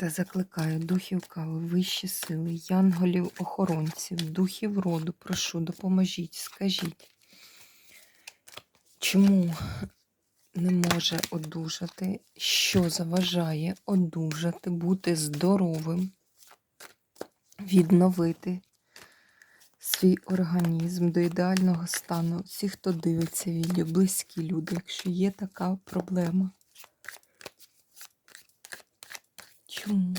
та закликаю духів кави, вищі сили, янголів, охоронців, духів роду, прошу, допоможіть, скажіть, чому не може одужати, що заважає одужати, бути здоровим, відновити свій організм до ідеального стану. Всі, хто дивиться відео, близькі люди, якщо є така проблема. Чому?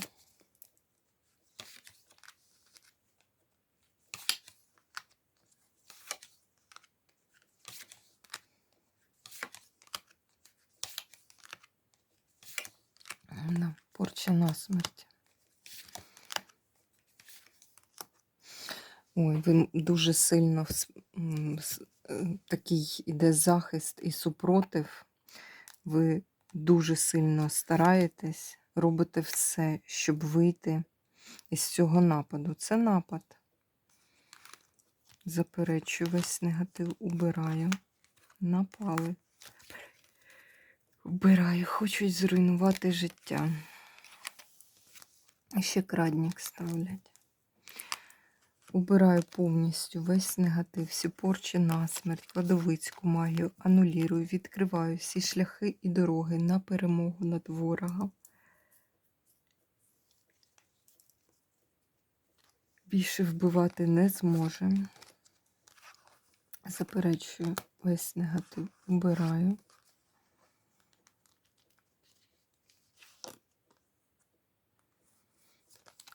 Порча насмерть. Ой, ви дуже сильно е, такий іде захист і супротив. Ви дуже сильно стараєтесь, робите все, щоб вийти із цього нападу. Це напад. Заперечую, весь негатив убираю. Напали. Вбираю, хочуть зруйнувати життя. І ще крадник ставлять. Убираю повністю весь негатив, всі порчі насмерть, кладовицьку магію, анулірую, відкриваю всі шляхи і дороги на перемогу над ворогом. Більше вбивати не зможе. Заперечую весь негатив, убираю.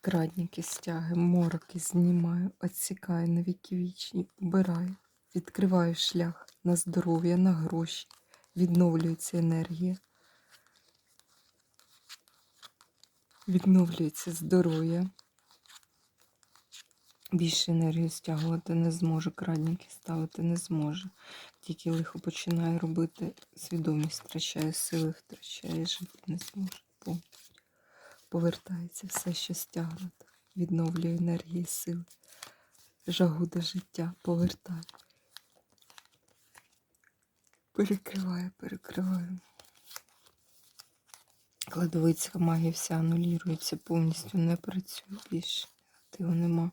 Крадники стяги, мороки знімаю, відсікаю на віки вічні, убираю, відкриваю шлях на здоров'я, на гроші, відновлюється енергія. Відновлюється здоров'я. Більше енергії стягувати не зможе, крадники ставити не зможе. Тільки лихо починає робити, свідомість втрачає сили, втрачає, жити не зможе. повністю. Повертається все, що стягнуто, відновлює енергії сили, жагу до життя, повертає. Перекриває, перекриває. Кладовицька магія вся анулюється, повністю не працює більше. Негативу нема.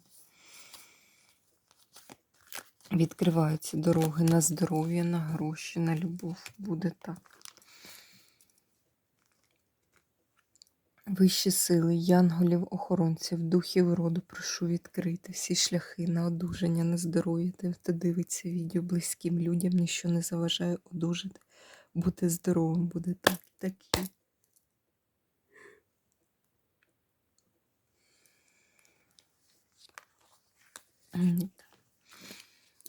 Відкриваються дороги на здоров'я, на гроші, на любов. Буде так. Вищі сили, янголів, охоронців, духів роду, прошу відкрити всі шляхи на одужання, на здоров'я. Те, хто дивиться відео близьким людям, ніщо не заважає одужати. Бути здоровим буде так, такі.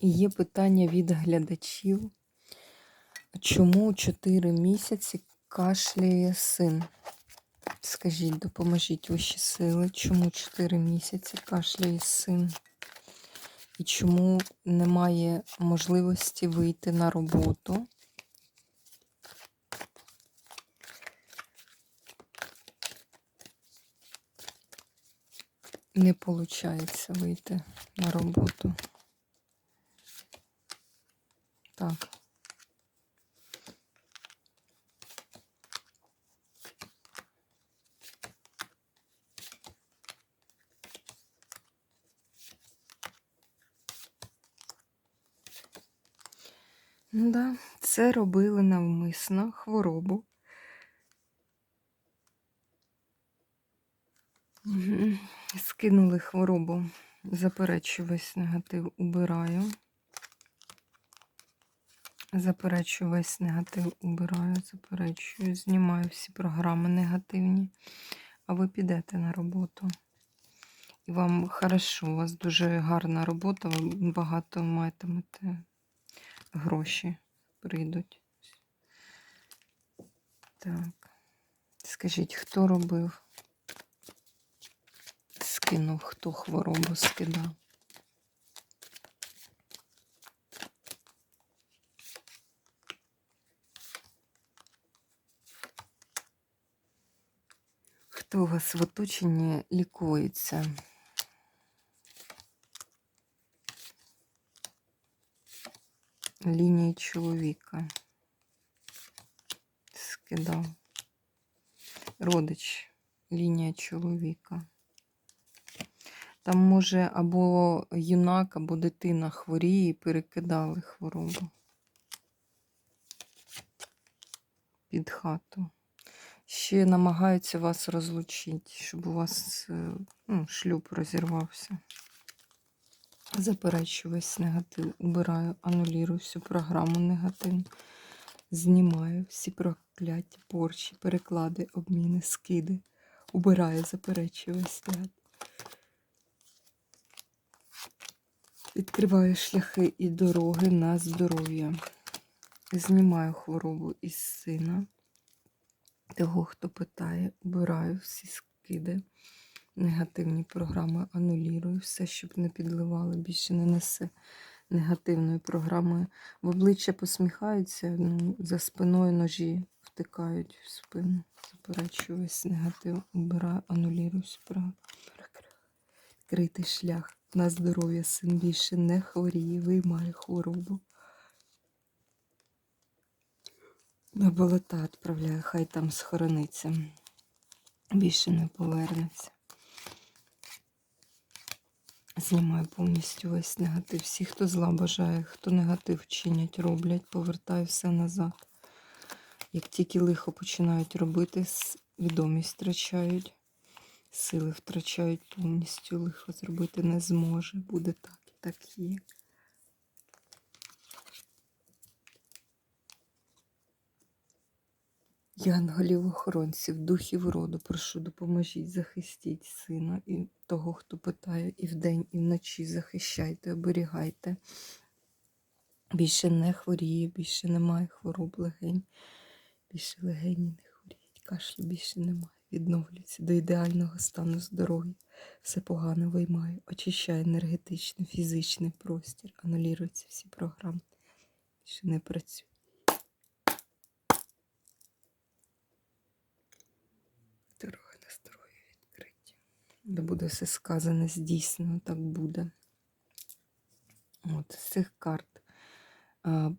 І є питання від глядачів. Чому 4 місяці кашляє син? Скажіть, допоможіть вищі сили, чому 4 місяці кашляє син? І чому немає можливості вийти на роботу? Не виходить вийти на роботу. Так. Ну Да, це робили навмисно хворобу. Скинули хворобу. Заперечую весь негатив, убираю. Заперечую весь негатив, убираю, заперечую, знімаю всі програми негативні. А ви підете на роботу. І вам хорошо, у вас дуже гарна робота, ви багато матимете гроші прийдуть. Так. Скажіть, хто робив? Скинув, хто хворобу скидав? Хто у вас в оточенні лікується? Лінії чоловіка. Скидав. Родич, лінія чоловіка. Там може або юнак, або дитина хворіє і перекидали хворобу під хату. Ще намагаються вас розлучити, щоб у вас е, ну, шлюб розірвався. Заперечу весь негатив, убираю, анулірую всю програму негативну. Знімаю всі прокляття, порчі, переклади, обміни, скиди. Убираю, заперечую весь негатив. Відкриваю шляхи і дороги на здоров'я. Знімаю хворобу із сина. Того, хто питає, убираю всі скиди, негативні програми, анулірую все, щоб не підливали, більше не несе негативної програми. В обличчя посміхаються, ну, за спиною ножі втикають в спину. Заперечую весь негатив, убираю, анулірую всю програму. Відкритий шлях на здоров'я, син більше не хворіє, виймає хворобу. На болота відправляю, хай там схорониться. Більше не повернеться. Знімаю повністю весь негатив. Всі, хто зла бажає, хто негатив чинять, роблять, повертаю все назад. Як тільки лихо починають робити, відомість втрачають, сили втрачають повністю, лихо зробити не зможе. Буде так і так є. Янголів охоронців, духів роду, прошу, допоможіть, захистіть сина і того, хто питає, і вдень, і вночі захищайте, оберігайте. Більше не хворіє, більше немає хвороб легень, більше легені не хворіють, кашлю більше немає. Відновлюється до ідеального стану здоров'я. Все погано виймає, очищає енергетичний, фізичний простір, анулюються всі програми. Більше не працює. Дороги на здоров'я відкриті. Де буде все сказане, здійснено, так буде. От, з цих карт а,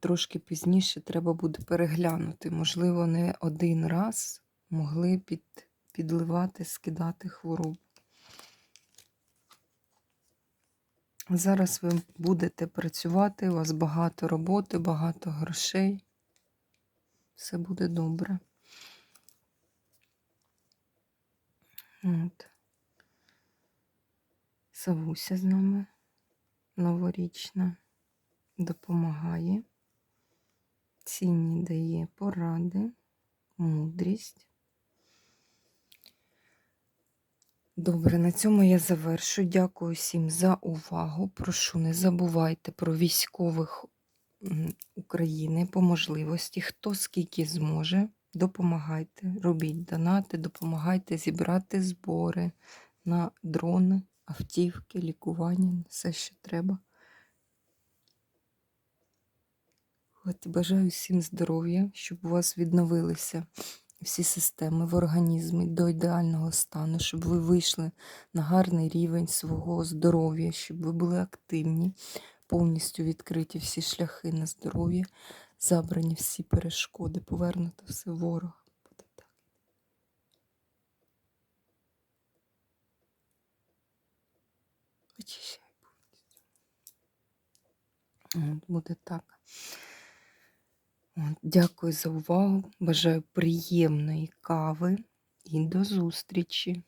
трошки пізніше треба буде переглянути. Можливо, не один раз могли під, підливати, скидати хворобу. Зараз ви будете працювати, у вас багато роботи, багато грошей. Все буде добре. От. Савуся з нами новорічна допомагає, цінні дає поради, мудрість. Добре, на цьому я завершу. Дякую всім за увагу. Прошу, не забувайте про військових України по можливості, хто скільки зможе. Допомагайте, робіть донати, допомагайте зібрати збори на дрони, автівки, лікування, все, що треба. От, бажаю всім здоров'я, щоб у вас відновилися всі системи в організмі до ідеального стану, щоб ви вийшли на гарний рівень свого здоров'я, щоб ви були активні, повністю відкриті всі шляхи на здоров'я, забрані всі перешкоди, повернуто все ворога. Буде так. Очищай повністю. Буде так. Дякую за увагу. Бажаю приємної кави і до зустрічі!